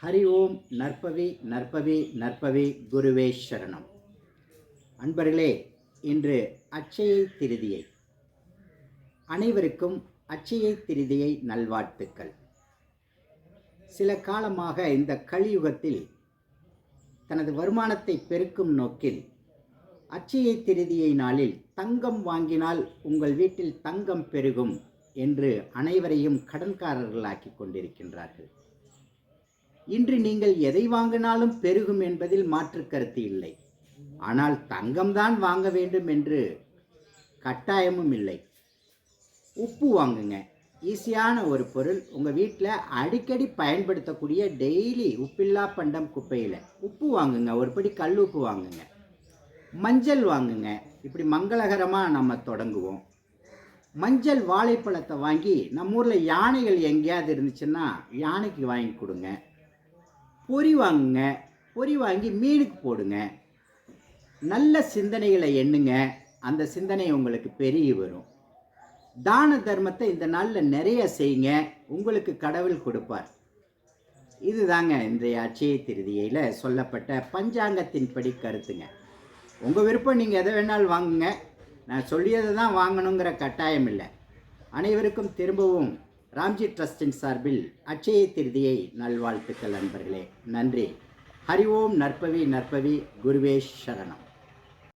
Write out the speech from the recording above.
ஹரி ஓம் நற்பவி நற்பவி நற்பவி குருவே சரணம். அன்பர்களே இன்று அச்சயை திருதியை. அனைவருக்கும் அச்சயை திருதியை நல்வாழ்த்துக்கள். சில காலமாக இந்த கலியுகத்தில் தனது வருமானத்தை பெருக்கும் நோக்கில் அச்சயை திருதியை நாளில் தங்கம் வாங்கினால் உங்கள் வீட்டில் தங்கம் பெருகும் என்று அனைவரையும் கடன்காரர்களாக்கி கொண்டிருக்கின்றார்கள். இன்று நீங்கள் எதை வாங்கினாலும் பெருகும் என்பதில் மாற்று கருத்து இல்லை. ஆனால் தங்கம்தான் வாங்க வேண்டும் என்று கட்டாயமும் இல்லை. உப்பு வாங்குங்க. ஈஸியான ஒரு பொருள். உங்கள் வீட்டில் அடிக்கடி பயன்படுத்தக்கூடிய டெய்லி உப்பில்லா பண்டம் குப்பையில் உப்பு வாங்குங்க. ஒரு படி கல் உப்பு வாங்குங்க. மஞ்சள் வாங்குங்க. இப்படி மங்களகரமாக நம்ம தொடங்குவோம். மஞ்சள் வாழைப்பழத்தை வாங்கி நம்ம ஊரில் யானைகள் எங்கேயாவது இருந்துச்சுன்னா யானைக்கு வாங்கி கொடுங்க. பொரி வாங்குங்க. பொரி வாங்கி மீனுக்கு போடுங்க. நல்ல சிந்தனைகளை எண்ணுங்க. அந்த சிந்தனை உங்களுக்கு பெருகி வரும். தான தர்மத்தை இந்த நாளில் நிறைய செய்யுங்க. உங்களுக்கு கடவுள் கொடுப்பார். இதுதாங்க இன்றைய அச்சய திருதியில் சொல்லப்பட்ட பஞ்சாங்கத்தின்படி கருத்துங்க. உங்கள் விருப்பம் நீங்கள் எதை வேணாலும் வாங்குங்க. நான் சொல்லியதை தான் வாங்கணுங்கிற கட்டாயம் இல்லை. அனைவருக்கும் திரும்பவும் ராம்ஜி ட்ரஸ்டின் சார்பில் அட்சய திருதியை நல்வாழ்த்துக்கள் நண்பர்களே. நன்றி. ஹரி ஓம் நற்பவி நற்பவி குருவேஷ் சரணம்.